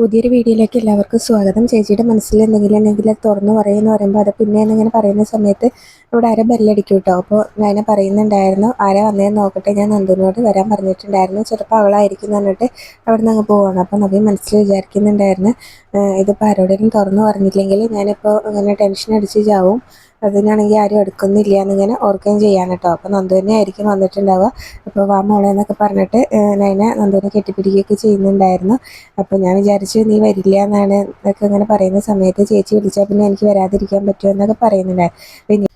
പുതിയൊരു വീഡിയോയിലേക്ക് എല്ലാവർക്കും സ്വാഗതം. ചേച്ചിയുടെ മനസ്സിൽ എന്തെങ്കിലും ഉണ്ടെങ്കിൽ അത് തുറന്നു പറയുമെന്ന് പറയുമ്പോൾ അത് പിന്നെ എന്നിങ്ങനെ പറയുന്ന സമയത്ത് ഇവിടെ ആരെ ബെല്ലടിക്കും കേട്ടോ. അപ്പോൾ ഞാൻ പറയുന്നുണ്ടായിരുന്നു. ആരെ വന്നതെന്ന് നോക്കട്ടെ. ഞാൻ നന്ദുവിനോട് വരാൻ പറഞ്ഞിട്ടുണ്ടായിരുന്നു. ചിലപ്പോൾ അവളായിരിക്കും പറഞ്ഞിട്ട് അവിടെ നിന്ന് അങ്ങ് പോവാണ്. അപ്പോൾ നവി മനസ്സിൽ വിചാരിക്കുന്നുണ്ടായിരുന്നു. "ഏഹ് ഇതിപ്പോൾ ആരോടെങ്കിലും തുറന്നു പറഞ്ഞില്ലെങ്കിൽ ഞാനിപ്പോൾ അങ്ങനെ ടെൻഷൻ അടിച്ച് ചാവും. അതിനാണെങ്കിൽ ആരും എടുക്കുന്നില്ല എന്നിങ്ങനെ ഓർക്കുകയും ചെയ്യാൻ കേട്ടോ. അപ്പോൾ നന്ദു തന്നെ ആയിരിക്കും വന്നിട്ടുണ്ടാവുക. അപ്പോൾ വാ മോളെ എന്നൊക്കെ പറഞ്ഞിട്ട് നൈന നന്ദുവിനെ കെട്ടിപ്പിടിക്കുകയൊക്കെ ചെയ്യുന്നുണ്ടായിരുന്നു. അപ്പോൾ ഞാൻ വിചാരിച്ചു നീ വരില്ല എന്നാണ് എന്നൊക്കെ ഇങ്ങനെ പറയുന്ന സമയത്ത് ചേച്ചി വിളിച്ചാൽ പിന്നെ എനിക്ക് വരാതിരിക്കാൻ പറ്റുമോ എന്നൊക്കെ പറയുന്നുണ്ടായിരുന്നു. പിന്നെ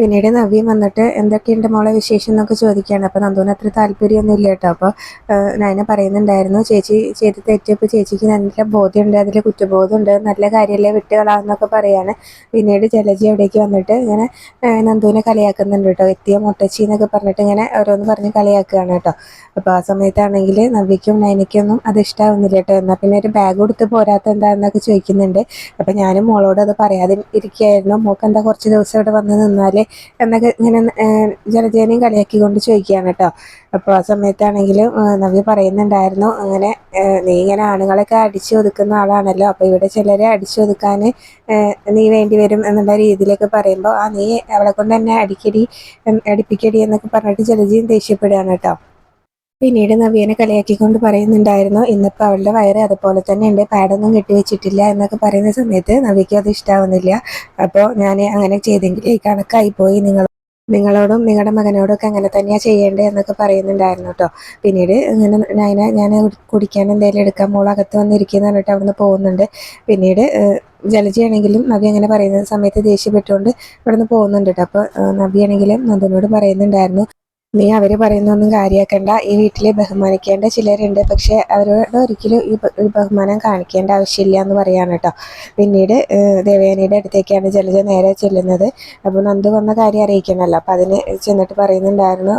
പിന്നീട് നവ്യം വന്നിട്ട് എന്തൊക്കെയുണ്ട് മോളെ വിശേഷം എന്നൊക്കെ ചോദിക്കുകയാണ്. അപ്പോൾ നന്ദുവിന് അത്ര താല്പര്യമൊന്നും ഇല്ല കേട്ടോ. അപ്പോൾ നയന പറയുന്നുണ്ടായിരുന്നു ചേച്ചി ചെയ്ത് തെറ്റിയപ്പോൾ ചേച്ചിക്ക് നല്ല ബോധ്യമുണ്ട് അതിൽ കുറ്റബോധമുണ്ട് നല്ല കാര്യമല്ലേ വിട്ടുകളാന്നൊക്കെ പറയാണ്. പിന്നീട് ജലജി അവിടേക്ക് വന്നിട്ട് ഇങ്ങനെ നന്ദുവിനെ കളിയാക്കുന്നുണ്ട് കേട്ടോ. എത്തിയ മുട്ടച്ചി എന്നൊക്കെ പറഞ്ഞിട്ട് ഇങ്ങനെ ഓരോന്ന് പറഞ്ഞ് കളിയാക്കുകയാണ് കേട്ടോ. അപ്പോൾ ആ സമയത്താണെങ്കിൽ നവ്യക്കും നയനയ്ക്കൊന്നും അത് ഇഷ്ടമാവുന്നില്ല കേട്ടോ. എന്നാൽ പിന്നെ ഒരു ബാഗ് കൊടുത്ത് പോരാത്ത എന്താണെന്നൊക്കെ ചോദിക്കുന്നുണ്ട്. അപ്പോൾ ഞാനും മോളോട് അത് പറയാതെ ഇരിക്കുകയായിരുന്നു. മോൾക്ക് എന്താ കുറച്ച് ദിവസം ഇവിടെ വന്ന് നിന്നാൽ എന്നൊക്കെ ഇങ്ങനെ ജലജേനയും കളിയാക്കിക്കൊണ്ട് ചോദിക്കുകയാണ് കേട്ടോ. അപ്പോൾ ആ സമയത്താണെങ്കിലും നവ്യ പറയുന്നുണ്ടായിരുന്നു അങ്ങനെ നീ ഇങ്ങനെ ആണുങ്ങളൊക്കെ അടിച്ചു ഒതുക്കുന്ന ആളാണല്ലോ അപ്പോൾ ഇവിടെ ചിലരെ അടിച്ചു ഒതുക്കാൻ നീ വേണ്ടി വരും എന്നുള്ള രീതിയിലൊക്കെ പറയുമ്പോൾ ആ നീ അവളെ കൊണ്ട് തന്നെ അടിക്കടി അടിപ്പിക്കടി എന്നൊക്കെ പറഞ്ഞിട്ട് ജലജയും ദേഷ്യപ്പെടുകയാണ് കേട്ടോ. പിന്നീട് നവ്യനെ കളിയാക്കിക്കൊണ്ട് പറയുന്നുണ്ടായിരുന്നു ഇന്നിപ്പോൾ അവളുടെ വയറ് അതുപോലെ തന്നെ ഉണ്ട് പാഡൊന്നും കെട്ടിവെച്ചിട്ടില്ല എന്നൊക്കെ പറയുന്ന സമയത്ത് നവ്യയ്ക്ക് അത് ഇഷ്ടാവുന്നില്ല. അപ്പോൾ ഞാൻ അങ്ങനെ ചെയ്തെങ്കിൽ കണക്കായി പോയി നിങ്ങൾ നിങ്ങളോടും നിങ്ങളുടെ മകനോടും ഒക്കെ അങ്ങനെ തന്നെയാണ് ചെയ്യേണ്ടത് എന്നൊക്കെ പറയുന്നുണ്ടായിരുന്നു കേട്ടോ പിന്നീട് ഇങ്ങനെ നയന ഞാൻ കുടിക്കാൻ എന്തെങ്കിലും എടുക്കാൻ മോളകത്ത് വന്നിരിക്കുന്ന പറഞ്ഞിട്ട് അവിടുന്ന് പോകുന്നുണ്ട്. പിന്നീട് ജലജിയാണെങ്കിലും നവ്യ അങ്ങനെ പറയുന്ന സമയത്ത് ദേഷ്യപ്പെട്ടുകൊണ്ട് ഇവിടുന്ന് പോകുന്നുണ്ട് കേട്ടോ അപ്പോൾ നവിയാണെങ്കിലും നന്ദനോട് പറയുന്നുണ്ടായിരുന്നു നീ അവർ പറയുന്നൊന്നും കാര്യമാക്കണ്ട ഈ വീട്ടിൽ ബഹുമാനിക്കേണ്ട ചിലരുണ്ട്. പക്ഷെ അവരോട് ഒരിക്കലും ഈ ബഹുമാനം കാണിക്കേണ്ട ആവശ്യമില്ല എന്ന് പറയാണ് കേട്ടോ പിന്നീട് ദേവയാനിയുടെ അടുത്തേക്കാണ് ജലജ നേരെ ചെല്ലുന്നത്. അപ്പോൾ നന്ദു വന്ന കാര്യം അറിയിക്കണമല്ലോ അപ്പോൾ അതിന് ചെന്നിട്ട് പറയുന്നുണ്ടായിരുന്നു.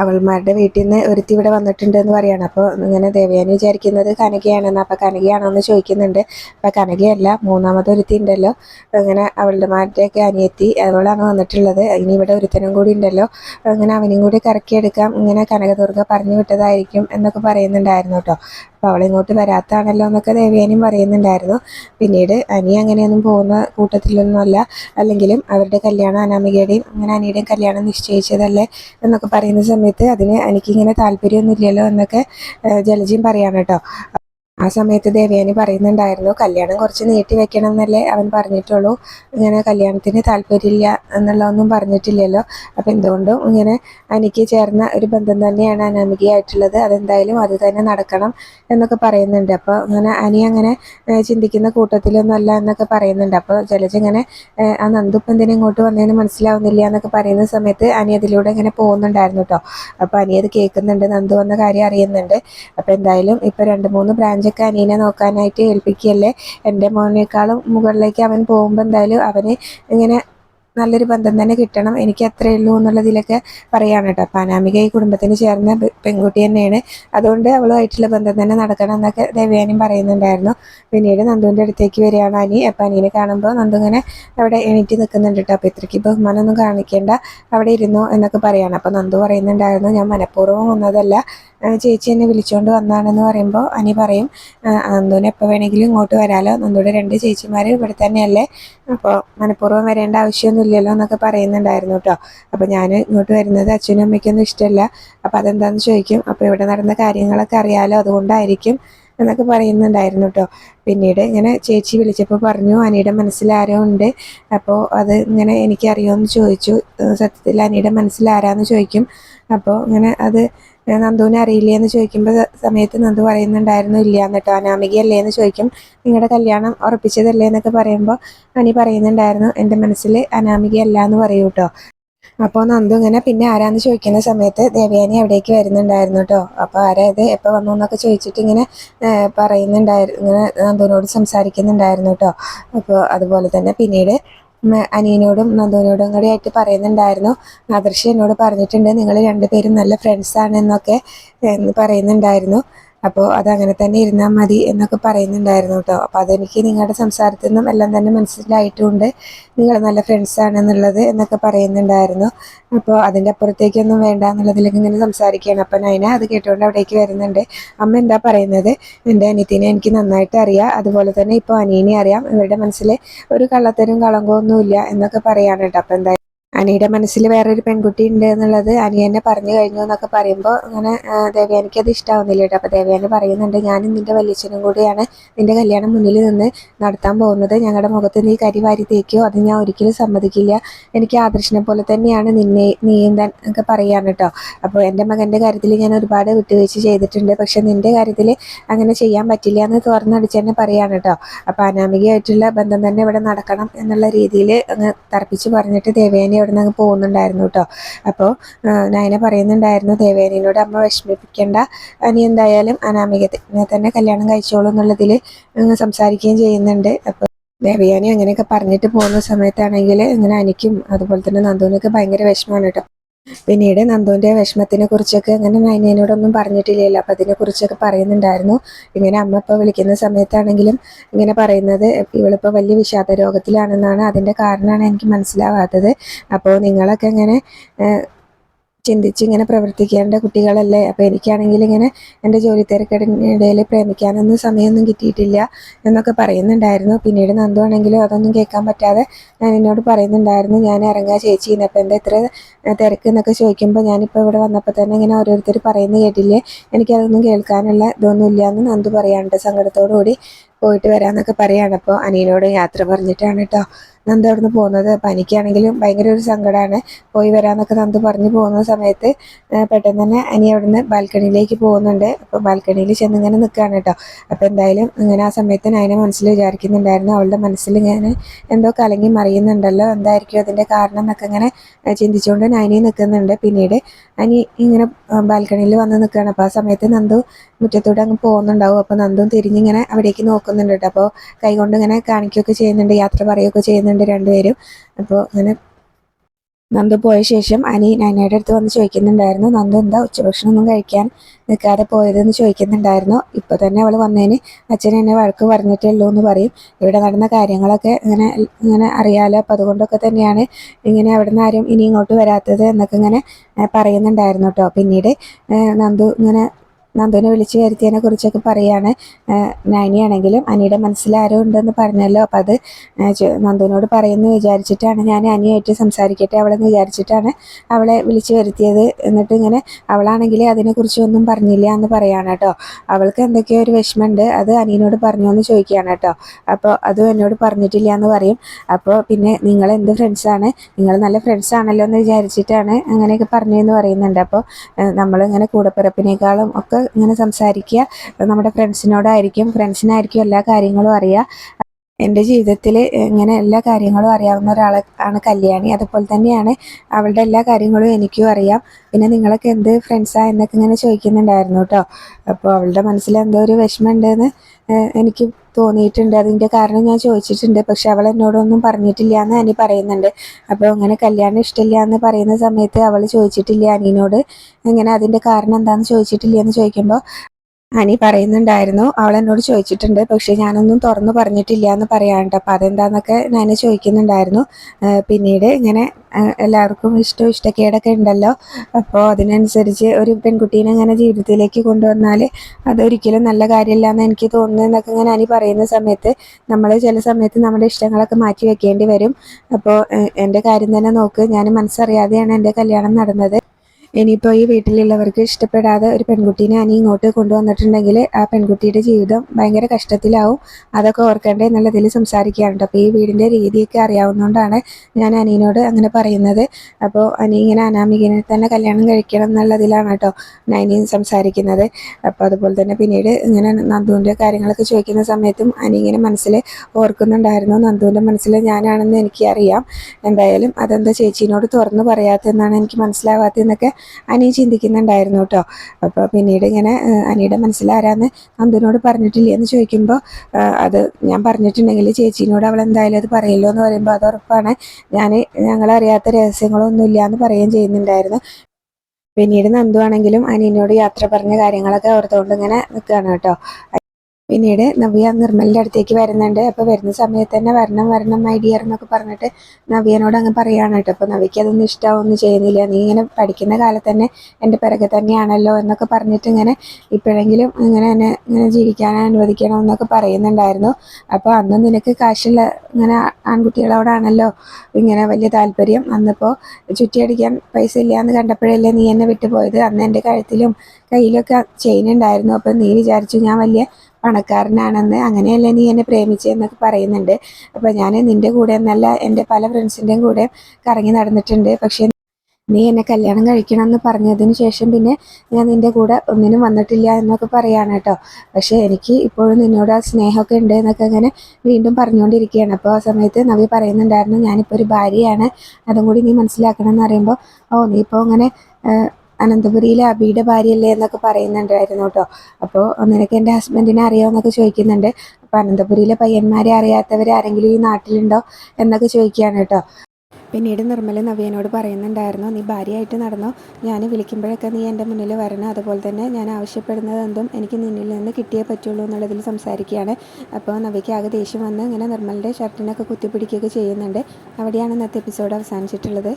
അവൾമാരുടെ വീട്ടിൽ നിന്ന് ഒരുത്തി ഇവിടെ വന്നിട്ടുണ്ട് എന്ന് പറയാണ്. അപ്പോൾ ഇങ്ങനെ ദേവയാനി വിചാരിക്കുന്നത് കനകയാണെന്ന്. അപ്പോൾ കനകയാണോ എന്ന് ചോദിക്കുന്നുണ്ട്. അപ്പോൾ കനകയല്ല മൂന്നാമത് ഒരുത്തി ഉണ്ടല്ലോ. അങ്ങനെ അവളുടെ മാരുടെയൊക്കെ അനിയത്തി അവളാണ് വന്നിട്ടുള്ളത്. ഇനി ഇവിടെ ഒരുത്തനും കൂടി ഉണ്ടല്ലോ. അങ്ങനെ അവനും കൂടി കറക്കിയെടുക്കാം. ഇങ്ങനെ കനകദുർഗ പറഞ്ഞു വിട്ടതായിരിക്കും എന്നൊക്കെ പറയുന്നുണ്ടായിരുന്നു കേട്ടോ. അപ്പോൾ അവളിങ്ങോട്ട് വരാത്താണല്ലോ എന്നൊക്കെ ദേവയാനിയും പറയുന്നുണ്ടായിരുന്നു. പിന്നീട് അനി അങ്ങനെയൊന്നും പോകുന്ന കൂട്ടത്തിലൊന്നുമല്ല. അല്ലെങ്കിലും അവരുടെ കല്യാണം അനാമികയുടെയും അങ്ങനെ അനിയുടെയും കല്യാണം നിശ്ചയിച്ചതല്ലേ എന്നൊക്കെ പറയുന്ന സമയത്ത് അതിന് എനിക്കിങ്ങനെ താല്പര്യമൊന്നുമില്ലല്ലോ എന്നൊക്കെ ജലജയും പറയാണ് കേട്ടോ. ആ സമയത്ത് ദേവയാനി പറയുന്നുണ്ടായിരുന്നു കല്യാണം കുറച്ച് നീട്ടി വെക്കണം എന്നല്ലേ അവൻ പറഞ്ഞിട്ടുള്ളൂ. ഇങ്ങനെ കല്യാണത്തിന് താല്പര്യമില്ല എന്നുള്ളതൊന്നും പറഞ്ഞിട്ടില്ലല്ലോ. അപ്പം എന്തുകൊണ്ടും ഇങ്ങനെ അനിക്ക് ചേർന്ന ഒരു ബന്ധം തന്നെയാണ് അനാമികയായിട്ടുള്ളത്. അതെന്തായാലും അത് തന്നെ നടക്കണം എന്നൊക്കെ പറയുന്നുണ്ട്. അപ്പോൾ അങ്ങനെ അനി അങ്ങനെ ചിന്തിക്കുന്ന കൂട്ടത്തിലൊന്നുമല്ല എന്നൊക്കെ പറയുന്നുണ്ട്. അപ്പോൾ ജലജ ഇങ്ങനെ ആ നന്ദു എന്തിനും ഇങ്ങോട്ട് വന്നതെന്ന് മനസ്സിലാവുന്നില്ല എന്നൊക്കെ പറയുന്ന സമയത്ത് അനി അതിലൂടെ ഇങ്ങനെ പോകുന്നുണ്ടായിരുന്നു കേട്ടോ അപ്പോൾ അനി അത് കേൾക്കുന്നുണ്ട് നന്ദു വന്ന കാര്യം അറിയുന്നുണ്ട്. അപ്പോൾ എന്തായാലും ഇപ്പോൾ രണ്ട് മൂന്ന് ബ്രാഞ്ചൊക്കെ അനീനെ നോക്കാനായിട്ട് ഏൽപ്പിക്കുകയല്ലേ? എന്റെ മോനേക്കാളും മുകളിലേക്ക് അവൻ പോകുമ്പോൾ എന്തായാലും അവന് ഇങ്ങനെ നല്ലൊരു ബന്ധം തന്നെ കിട്ടണം. എനിക്ക് അത്രയേ ഉള്ളൂ എന്നുള്ളതിലൊക്കെ പറയാണ് കേട്ടോ. അപ്പം അനാമിക ഈ കുടുംബത്തിന് ചേർന്ന പെൺകുട്ടി തന്നെയാണ്. അതുകൊണ്ട് അവളുമായിട്ടുള്ള ബന്ധം തന്നെ നടക്കണം എന്നൊക്കെ ദേവയാനിയും പറയുന്നുണ്ടായിരുന്നു. പിന്നീട് നന്ദുവിന്റെ അടുത്തേക്ക് വരികയാണ് അനി. അപ്പം അനീനെ കാണുമ്പോൾ നന്ദു ഇങ്ങനെ അവിടെ എണീറ്റ് നിൽക്കുന്നുണ്ട് കേട്ടോ. അപ്പോൾ ഇത്രയ്ക്ക് ബഹുമാനമൊന്നും കാണിക്കേണ്ട അവിടെ ഇരുന്നു എന്നൊക്കെ പറയാണ്. അപ്പോൾ നന്ദു പറയുന്നുണ്ടായിരുന്നു ഞാൻ മനഃപൂർവം വന്നതല്ല. ചേച്ചി എന്നെ വിളിച്ചുകൊണ്ട് വന്നാണെന്ന് പറയുമ്പോൾ അനി പറയും നന്ദുവിനെ എപ്പോൾ വേണമെങ്കിലും ഇങ്ങോട്ട് വരാലോ. നന്ദുവിടെ രണ്ട് ചേച്ചിമാർ ഇവിടെ തന്നെയല്ലേ. അപ്പോൾ മനഃപൂർവം വരേണ്ട ആവശ്യമൊന്നുമില്ലല്ലോ എന്നൊക്കെ പറയുന്നുണ്ടായിരുന്നു കേട്ടോ. അപ്പോൾ ഞാൻ ഇങ്ങോട്ട് വരുന്നത് അച്ഛനും അമ്മയ്ക്കൊന്നും ഇഷ്ടമല്ല അപ്പോൾ അതെന്താണെന്ന് ചോദിക്കും? അപ്പോൾ ഇവിടെ നടന്ന കാര്യങ്ങളൊക്കെ അറിയാലോ അതുകൊണ്ടായിരിക്കും എന്നൊക്കെ പറയുന്നുണ്ടായിരുന്നു കേട്ടോ. പിന്നീട് ഇങ്ങനെ ചേച്ചി വിളിച്ചപ്പോൾ പറഞ്ഞു അനിയുടെ മനസ്സിലാരോ ഉണ്ട്. അപ്പോൾ അത് ഇങ്ങനെ എനിക്കറിയുമെന്ന് ചോദിച്ചു. സത്യത്തിൽ അനിയുടെ മനസ്സിൽ ആരാന്ന് ചോദിക്കും. അപ്പോൾ ഇങ്ങനെ അത് നന്ദുവിനെ അറിയില്ലേ എന്ന് ചോദിക്കുമ്പോൾ സമയത്ത് നന്ദു പറയുന്നുണ്ടായിരുന്നു ഇല്ല എന്നിട്ടോ അനാമികയല്ലേ എന്ന് ചോദിക്കും. നിങ്ങളുടെ കല്യാണം ഉറപ്പിച്ചതല്ലേ? എന്നൊക്കെ പറയുമ്പോൾ അനി പറയുന്നുണ്ടായിരുന്നു എന്റെ മനസ്സിൽ അനാമികയല്ല എന്ന് പറയൂ കേട്ടോ അപ്പോൾ നന്ദു ഇങ്ങനെ പിന്നെ ആരാന്ന് ചോദിക്കുന്ന സമയത്ത് ദേവയാനി അവിടേക്ക് വരുന്നുണ്ടായിരുന്നു കേട്ടോ അപ്പോൾ ആരാ ഇത് എപ്പോൾ വന്നു? എന്നൊക്കെ ചോദിച്ചിട്ട് ഇങ്ങനെ പറയുന്നുണ്ടായിരുന്നു ഇങ്ങനെ നന്ദുവിനോട് സംസാരിക്കുന്നുണ്ടായിരുന്നു കേട്ടോ അപ്പോൾ അതുപോലെ തന്നെ പിന്നീട് അനിയനോടും നന്ദുവിനോടും കൂടി ആയിട്ട് പറയുന്നുണ്ടായിരുന്നു. ആദർശ് എന്നോട് പറഞ്ഞിട്ടുണ്ട് നിങ്ങൾ രണ്ടുപേരും നല്ല ഫ്രണ്ട്സാണ് എന്ന് പറയുന്നുണ്ടായിരുന്നു. അപ്പോൾ അതങ്ങനെ തന്നെ ഇരുന്നാൽ മതി എന്നൊക്കെ പറയുന്നുണ്ടായിരുന്നു കേട്ടോ അപ്പോൾ അതെനിക്ക് നിങ്ങളുടെ സംസാരത്തിൽ നിന്നും എല്ലാം തന്നെ മനസ്സിലായിട്ടുണ്ട്. നിങ്ങൾ നല്ല ഫ്രണ്ട്സ് ആണെന്നുള്ളത് എന്നൊക്കെ പറയുന്നുണ്ടായിരുന്നു. അപ്പോൾ അതിന്റെ അപ്പുറത്തേക്കൊന്നും വേണ്ട എന്നുള്ളതിലേക്ക് ഇങ്ങനെ സംസാരിക്കുകയാണ്. അപ്പം നൈന അത് കേട്ടുകൊണ്ട് അവിടേക്ക് വരുന്നുണ്ട്. അമ്മ എന്താ പറയുന്നത്? എന്റെ അനിയത്തിനെ എനിക്ക് നന്നായിട്ട് അറിയാം. അതുപോലെ തന്നെ ഇപ്പോൾ അനിയനെ അറിയാം. ഇവരുടെ മനസ്സിൽ ഒരു കള്ളത്തരും കളങ്കമൊന്നുമില്ല എന്നൊക്കെ പറയാണ് കേട്ടോ അപ്പം എന്താ അനിയുടെ മനസ്സിൽ വേറൊരു പെൺകുട്ടി ഉണ്ട് എന്നുള്ളത് അനി എന്നെ പറഞ്ഞു കഴിഞ്ഞു എന്നൊക്കെ പറയുമ്പോൾ അങ്ങനെ ദേവ്യാനിക്ക് അത് ഇഷ്ടാവുന്നില്ല കേട്ടോ. അപ്പോൾ ദേവ്യാനി പറയുന്നുണ്ട് ഞാനും നിന്റെ വലിയച്ഛനും കൂടിയാണ് നിന്റെ കല്യാണം മുന്നിൽ നിന്ന് നടത്താൻ പോകുന്നത്. ഞങ്ങളുടെ മുഖത്ത് നീ കരി വാരി തേക്കോ? അത് ഞാൻ ഒരിക്കലും സമ്മതിക്കില്ല. എനിക്ക് ആദർശനെ പോലെ തന്നെയാണ് നിന്നെ നീന്താൻ ഒക്കെ പറയുകയാണ് കേട്ടോ. അപ്പോൾ എന്റെ മകന്റെ കാര്യത്തിൽ ഞാൻ ഒരുപാട് വിട്ടുവീഴ്ച ചെയ്തിട്ടുണ്ട്. പക്ഷെ നിന്റെ കാര്യത്തിൽ അങ്ങനെ ചെയ്യാൻ പറ്റില്ല എന്ന് തുറന്നടിച്ച് തന്നെ പറയുകയാണ് കേട്ടോ. അപ്പോൾ അനാമികയായിട്ടുള്ള ബന്ധം തന്നെ ഇവിടെ നടക്കണം എന്നുള്ള രീതിയിൽ അങ്ങ് തർപ്പിച്ച് പറഞ്ഞിട്ട് ദേവയാനി അവിടെ അങ്ങ് പോകുന്നുണ്ടായിരുന്നു കേട്ടോ അപ്പോൾ നയന പറയുന്നുണ്ടായിരുന്നു ദേവേനോട് അമ്മ വിഷമിപ്പിക്കേണ്ട. അനി എന്തായാലും അനാമികത്തിനെ തന്നെ കല്യാണം കഴിച്ചോളൂ എന്നുള്ളതിൽ സംസാരിക്കുകയും ചെയ്യുന്നുണ്ട്. അപ്പോൾ ദേവയാനി അങ്ങനെയൊക്കെ പറഞ്ഞിട്ട് പോകുന്ന സമയത്താണെങ്കിൽ ഇങ്ങനെ അനിക്കും അതുപോലെ തന്നെ നന്ദുവിനൊക്കെ ഭയങ്കര വിഷമമാണ് കേട്ടോ പിന്നീട് നന്ദുവിന്റെ വിഷമത്തിനെ കുറിച്ചൊക്കെ അങ്ങനെ നൈനേനോടൊന്നും പറഞ്ഞിട്ടില്ലല്ലോ. അപ്പം അതിനെ കുറിച്ചൊക്കെ പറയുന്നുണ്ടായിരുന്നു. ഇങ്ങനെ അമ്മ ഇപ്പോൾ വിളിക്കുന്ന സമയത്താണെങ്കിലും ഇങ്ങനെ പറയുന്നത് ഇവളിപ്പോൾ വലിയ വിഷാദ രോഗത്തിലാണെന്നാണ് അതിന്റെ കാരണമാണ് എനിക്ക് മനസ്സിലാവാത്തത്. അപ്പോൾ നിങ്ങളൊക്കെ ഇങ്ങനെ ചിന്തിച്ച് ഇങ്ങനെ പ്രവർത്തിക്കേണ്ട കുട്ടികളല്ലേ? അപ്പോൾ എനിക്കാണെങ്കിൽ ഇങ്ങനെ എന്റെ ജോലി തിരക്കിടയിൽ പ്രേമിക്കാനൊന്നും സമയമൊന്നും കിട്ടിയിട്ടില്ല എന്നൊക്കെ പറയുന്നുണ്ടായിരുന്നു. പിന്നീട് നന്ദു ആണെങ്കിലും അതൊന്നും കേൾക്കാൻ പറ്റാതെ ഞാൻ എന്നോട് പറയുന്നുണ്ടായിരുന്നു ഞാൻ ഇറങ്ങാ ചേച്ചി ഇന്നപ്പോൾ എന്റെ എത്ര തിരക്ക്? എന്നൊക്കെ ചോദിക്കുമ്പോൾ ഞാനിപ്പോൾ ഇവിടെ വന്നപ്പോൾ തന്നെ ഇങ്ങനെ ഓരോരുത്തർ പറയുന്നത് കേട്ടില്ലേ? എനിക്കതൊന്നും കേൾക്കാനുള്ള ഇതൊന്നുമില്ല എന്ന് നന്ദു പറയാനുണ്ട് സങ്കടത്തോടു കൂടി പോയിട്ട് വരാമെന്നൊക്കെ പറയാണ്. അപ്പോൾ അനിയനോട് യാത്ര പറഞ്ഞിട്ടാണ് കേട്ടോ നന്ദ അവിടുന്ന് പോകുന്നത്. അപ്പം എനിക്കാണെങ്കിലും ഭയങ്കര ഒരു സങ്കടമാണ് പോയി വരാമെന്നൊക്കെ നന്ദ് പറഞ്ഞു പോകുന്ന സമയത്ത് പെട്ടെന്ന് തന്നെ അനി അവിടുന്ന് ബാൽക്കണിയിലേക്ക് പോകുന്നുണ്ട്. അപ്പോൾ ബാൽക്കണിയിൽ ചെന്ന് ഇങ്ങനെ നിൽക്കുകയാണ് കേട്ടോ അപ്പോൾ എന്തായാലും ഇങ്ങനെ ആ സമയത്ത് നയനെ മനസ്സിൽ വിചാരിക്കുന്നുണ്ടായിരുന്നു. അവളുടെ മനസ്സിൽ ഇങ്ങനെ എന്തോ കലങ്ങി മറിയുന്നുണ്ടല്ലോ. എന്തായിരിക്കും അതിന്റെ കാരണം എന്നൊക്കെ ഇങ്ങനെ ചിന്തിച്ചുകൊണ്ട് നയനി നിൽക്കുന്നുണ്ട് പിന്നീട് അനി ഇങ്ങനെ ബാൽക്കണിയിൽ വന്ന് നിൽക്കുകയാണ് അപ്പോൾ ആ സമയത്ത് നന്ദു മുറ്റത്തൂടെ അങ്ങ് പോകുന്നുണ്ടാവും. അപ്പോൾ നന്ദും തിരിഞ്ഞിങ്ങനെ അവിടേക്ക് നോക്കുന്നുണ്ട് കേട്ടോ. അപ്പോൾ കൈകൊണ്ട് ഇങ്ങനെ കാണിക്കുകയൊക്കെ ചെയ്യുന്നുണ്ട് യാത്ര പറയുകയൊക്കെ ചെയ്യുന്നുണ്ട് രണ്ടുപേരും. അപ്പോൾ അങ്ങനെ നന്ദു പോയ ശേഷം അനി നൈനയുടെ അടുത്ത് വന്ന് ചോദിക്കുന്നുണ്ടായിരുന്നു നന്ദു എന്താ ഉച്ചഭക്ഷണമൊന്നും കഴിക്കാൻ നിൽക്കാതെ പോയതെന്ന് ചോദിക്കുന്നുണ്ടായിരുന്നു. ഇപ്പോൾ തന്നെ അവൾ വന്നതിന് അച്ഛൻ എന്നെ വഴക്ക് പറഞ്ഞിട്ടല്ലോ എന്ന് പറയും. ഇവിടെ നടന്ന കാര്യങ്ങളൊക്കെ ഇങ്ങനെ ഇങ്ങനെ അറിയാലോ. അപ്പോൾ അതുകൊണ്ടൊക്കെ തന്നെയാണ് ഇങ്ങനെ അവിടെ നിന്ന് ആരും ഇനി ഇങ്ങോട്ട് വരാത്തത് എന്നൊക്കെ ഇങ്ങനെ പറയുന്നുണ്ടായിരുന്നു കേട്ടോ. പിന്നീട് നന്ദു ഇങ്ങനെ നന്ദുവിനെ വിളിച്ചു വരുത്തിയതിനെ കുറിച്ചൊക്കെ പറയാണ്. നാനിയാണെങ്കിലും അനിയുടെ മനസ്സിൽ ആരോ ഉണ്ടെന്ന് പറഞ്ഞല്ലോ. അപ്പം അത് നന്ദുവിനോട് പറയുന്ന വിചാരിച്ചിട്ടാണ് ഞാൻ അനിയായിട്ട് സംസാരിക്കട്ടെ അവളെന്ന് വിചാരിച്ചിട്ടാണ് അവളെ വിളിച്ചു വരുത്തിയത് എന്നിട്ട് ഇങ്ങനെ അവളാണെങ്കിൽ അതിനെക്കുറിച്ച് ഒന്നും പറഞ്ഞില്ല എന്ന് പറയാണ് കേട്ടോ. അവൾക്ക് എന്തൊക്കെയോ ഒരു വിഷമമുണ്ട്. അത് അനിയനോട് പറഞ്ഞു എന്ന് ചോദിക്കുകയാണ് കേട്ടോ. അപ്പോൾ അതും എന്നോട് പറഞ്ഞിട്ടില്ല എന്ന് പറയും. അപ്പോൾ പിന്നെ നിങ്ങൾ എന്ത് ഫ്രണ്ട്സാണ് നിങ്ങൾ നല്ല ഫ്രണ്ട്സ് ആണല്ലോ എന്ന് വിചാരിച്ചിട്ടാണ് അങ്ങനെയൊക്കെ പറഞ്ഞു എന്ന് പറയുന്നുണ്ട് അപ്പോൾ നമ്മളിങ്ങനെ കൂടപ്പിറപ്പിനേക്കാളും ഒക്കെ ഇങ്ങനെ സംസാരിക്കുക. നമ്മുടെ ഫ്രണ്ട്സിനോടായിരിക്കും ഫ്രണ്ട്സിനായിരിക്കും എല്ലാ കാര്യങ്ങളും അറിയുക. എന്റെ ജീവിതത്തിൽ ഇങ്ങനെ എല്ലാ കാര്യങ്ങളും അറിയാവുന്ന ഒരാൾ ആണ് കല്യാണി. അതുപോലെ തന്നെയാണ് അവളുടെ എല്ലാ കാര്യങ്ങളും എനിക്കും അറിയാം. പിന്നെ നിങ്ങളൊക്കെ എന്ത് ഫ്രണ്ട്സാ എന്നൊക്കെ ഇങ്ങനെ ചോദിക്കുന്നുണ്ടായിരുന്നു കേട്ടോ. അപ്പോൾ അവളുടെ മനസ്സിൽ എന്തോ ഒരു വിഷമം ഉണ്ടെന്ന് എനിക്ക് തോന്നിയിട്ടുണ്ട്. അതിന്റെ കാരണം ഞാൻ ചോദിച്ചിട്ടുണ്ട്. പക്ഷെ അവൾ എന്നോടൊന്നും പറഞ്ഞിട്ടില്ല എന്ന് അനി പറയുന്നുണ്ട്. അപ്പോൾ അങ്ങനെ കല്യാണം ഇഷ്ടമില്ല എന്ന് പറയുന്ന സമയത്ത് അവൾ ചോദിച്ചിട്ടില്ല അനിയനോട് അങ്ങനെ അതിന്റെ കാരണം എന്താണെന്ന് ചോദിച്ചിട്ടില്ല എന്ന് ചോദിക്കുമ്പോൾ അനി പറയുന്നുണ്ടായിരുന്നു. അവൾ എന്നോട് ചോദിച്ചിട്ടുണ്ട്. പക്ഷെ ഞാനൊന്നും തുറന്നു പറഞ്ഞിട്ടില്ല എന്ന് പറയാനുണ്ട് അപ്പം അതെന്താന്നൊക്കെ ഞാൻ ചോദിക്കുന്നുണ്ടായിരുന്നു. പിന്നീട് ഇങ്ങനെ എല്ലാവർക്കും ഇഷ്ടം ഇഷ്ടക്കേടൊക്കെ ഉണ്ടല്ലോ. അപ്പോൾ അതിനനുസരിച്ച് ഒരു പെൺകുട്ടീനെ അങ്ങനെ ജീവിതത്തിലേക്ക് കൊണ്ടുവന്നാൽ അതൊരിക്കലും നല്ല കാര്യമില്ല എന്ന് എനിക്ക് തോന്നുന്നു എന്നൊക്കെ ഇങ്ങനെ അനി പറയുന്ന സമയത്ത് നമ്മൾ ചില സമയത്ത് നമ്മുടെ ഇഷ്ടങ്ങളൊക്കെ മാറ്റി വെക്കേണ്ടി വരും. അപ്പോൾ എന്റെ കാര്യം തന്നെ നോക്ക്. ഞാൻ മനസ്സറിയാതെയാണ് എന്റെ കല്യാണം നടന്നത്. ഇനിയിപ്പോൾ ഈ വീട്ടിലുള്ളവർക്ക് ഇഷ്ടപ്പെടാതെ ഒരു പെൺകുട്ടീനെ അനി ഇങ്ങോട്ട് കൊണ്ടുവന്നിട്ടുണ്ടെങ്കിൽ ആ പെൺകുട്ടിയുടെ ജീവിതം ഭയങ്കര കഷ്ടത്തിലാവും. അതൊക്കെ ഓർക്കേണ്ടേ എന്നുള്ളതിൽ സംസാരിക്കാറുണ്ട്. അപ്പോൾ ഈ വീടിന്റെ രീതിയൊക്കെ അറിയാവുന്നതുകൊണ്ടാണ് ഞാൻ അനിയനോട് അങ്ങനെ പറയുന്നത്. അപ്പോൾ അനി ഇങ്ങനെ അനാമികനെ തന്നെ കല്യാണം കഴിക്കണം എന്നുള്ളതിലാണ് കേട്ടോ നൈനി സംസാരിക്കുന്നത്. അപ്പോൾ അതുപോലെ തന്നെ പിന്നീട് ഇങ്ങനെ നന്ദുവിന്റെ കാര്യങ്ങളൊക്കെ ചോദിക്കുന്ന സമയത്തും അനി ഇങ്ങനെ മനസ്സിൽ ഓർക്കുന്നുണ്ടായിരുന്നു. നന്ദുവിന്റെ മനസ്സിൽ ഞാനാണെന്ന് എനിക്കറിയാം. എന്തായാലും അതെന്താ ചേച്ചീനോട് തുറന്നു പറയാത്തതെന്നാണ് എനിക്ക് മനസ്സിലാവാത്തതെന്നൊക്കെ അനി ചിന്തിക്കുന്നുണ്ടായിരുന്നു കേട്ടോ. അപ്പോൾ പിന്നീട് ഇങ്ങനെ അനിയുടെ മനസ്സിലാരാന്ന് നന്ദുവിനോട് പറഞ്ഞിട്ടില്ല എന്ന് ചോദിക്കുമ്പോൾ അത് ഞാൻ പറഞ്ഞിട്ടുണ്ടെങ്കിൽ ചേച്ചീനോട് അവൾ എന്തായാലും അത് പറയല്ലോ എന്ന് പറയുമ്പോൾ അത് ഉറപ്പാണ്. ഞാൻ ഞങ്ങളറിയാത്ത രഹസ്യങ്ങളൊന്നും ഇല്ല എന്ന് പറയുകയും ചെയ്യുന്നുണ്ടായിരുന്നു. പിന്നീട് നന്ദു ആണെങ്കിലും അനിയനോട് യാത്ര പറഞ്ഞ കാര്യങ്ങളൊക്കെ ഓർത്തുകൊണ്ട് ഇങ്ങനെ നിൽക്കുകയാണ് കേട്ടോ. പിന്നീട് നവ്യ നിർമ്മലിന്റെ അടുത്തേക്ക് വരുന്നുണ്ട്. അപ്പോൾ വരുന്ന സമയത്ത് തന്നെ വരണം വരണം മൈ ഡിയർ എന്നൊക്കെ പറഞ്ഞിട്ട് നവ്യനോട് അങ്ങ് പറയുകയാണ് കേട്ടോ. അപ്പോൾ നവ്യക്ക് അതൊന്നും ഇഷ്ടമാവൊന്നും ചെയ്യുന്നില്ല. നീ ഇങ്ങനെ പഠിക്കുന്ന കാലത്ത് തന്നെ എന്റെ പിറകെ തന്നെയാണല്ലോ എന്നൊക്കെ പറഞ്ഞിട്ട് ഇങ്ങനെ ഇപ്പോഴെങ്കിലും ഇങ്ങനെ എന്നെ ഇങ്ങനെ ജീവിക്കാൻ അനുവദിക്കണം എന്നൊക്കെ പറയുന്നുണ്ടായിരുന്നു. അപ്പോൾ അന്ന് നിനക്ക് കാശുള്ള ഇങ്ങനെ ആൺകുട്ടികളോടാണല്ലോ ഇങ്ങനെ വലിയ താല്പര്യം. അന്നിപ്പോൾ ചുറ്റിയടിക്കാൻ പൈസ ഇല്ല എന്ന് കണ്ടപ്പോഴല്ലേ നീ എന്നെ വിട്ടുപോയത്? അന്ന് എന്റെ കഴുത്തിലും കയ്യിലൊക്കെ ചെയിൻ ഉണ്ടായിരുന്നു അപ്പം നീ വിചാരിച്ചു ഞാൻ വലിയ പണക്കാരനാണെന്ന് അങ്ങനെയല്ലേ നീ എന്നെ പ്രേമിച്ചതെന്നൊക്കെ പറയുന്നുണ്ട്. അപ്പം ഞാൻ നിന്റെ കൂടെ എന്നല്ല എന്റെ പല ഫ്രണ്ട്സിന്റെയും കൂടെ കറങ്ങി നടന്നിട്ടുണ്ട്. പക്ഷേ നീ എന്നെ കല്യാണം കഴിക്കണം എന്ന് പറഞ്ഞതിന് ശേഷം പിന്നെ ഞാൻ നിന്റെ കൂടെ ഒന്നിനും വന്നിട്ടില്ല എന്നൊക്കെ പറയാണ് കേട്ടോ. പക്ഷേ എനിക്ക് ഇപ്പോഴും നിന്നോട് ആ സ്നേഹമൊക്കെ ഉണ്ട് എന്നൊക്കെ അങ്ങനെ വീണ്ടും പറഞ്ഞുകൊണ്ടിരിക്കുകയാണ്. അപ്പോൾ ആ സമയത്ത് നവി പറയുന്നുണ്ടായിരുന്നു ഞാനിപ്പോൾ ഒരു ഭാര്യയാണ്. അതും കൂടി നീ മനസ്സിലാക്കണം എന്ന് പറയുമ്പോൾ ഓ നീ ഇപ്പോൾ അങ്ങനെ അനന്തപുരിയിലെ അബിയുടെ ഭാര്യയല്ലേ എന്നൊക്കെ പറയുന്നുണ്ടായിരുന്നു കേട്ടോ. അപ്പോൾ നിനക്ക് എന്റെ ഹസ്ബൻഡിനെ അറിയാമെന്നൊക്കെ ചോദിക്കുന്നുണ്ട്. അപ്പോൾ അനന്തപുരിയിലെ പയ്യന്മാരെ അറിയാത്തവർ ആരെങ്കിലും ഈ നാട്ടിലുണ്ടോ എന്നൊക്കെ ചോദിക്കുകയാണ് കേട്ടോ. പിന്നീട് നിർമ്മല നവ്യനോട് പറയുന്നുണ്ടായിരുന്നു നീ ഭാര്യയായിട്ട് നടന്നോ? ഞാൻ വിളിക്കുമ്പോഴൊക്കെ നീ എന്റെ മുന്നിൽ വരണം. അതുപോലെ തന്നെ ഞാൻ ആവശ്യപ്പെടുന്നത് എന്തും എനിക്ക് നിന്നിൽ നിന്ന് കിട്ടിയേ പറ്റുള്ളൂ എന്നുള്ളതിൽ സംസാരിക്കുകയാണ്. അപ്പോൾ നവ്യയ്ക്ക് ആകെ ദേഷ്യം വന്ന് ഇങ്ങനെ നിർമ്മലിന്റെ ഷർട്ടിനൊക്കെ കുത്തിപ്പിടിക്കുകയൊക്കെ ചെയ്യുന്നുണ്ട്. അവിടെയാണ് ഇന്നത്തെ എപ്പിസോഡ് അവസാനിച്ചിട്ടുള്ളത്.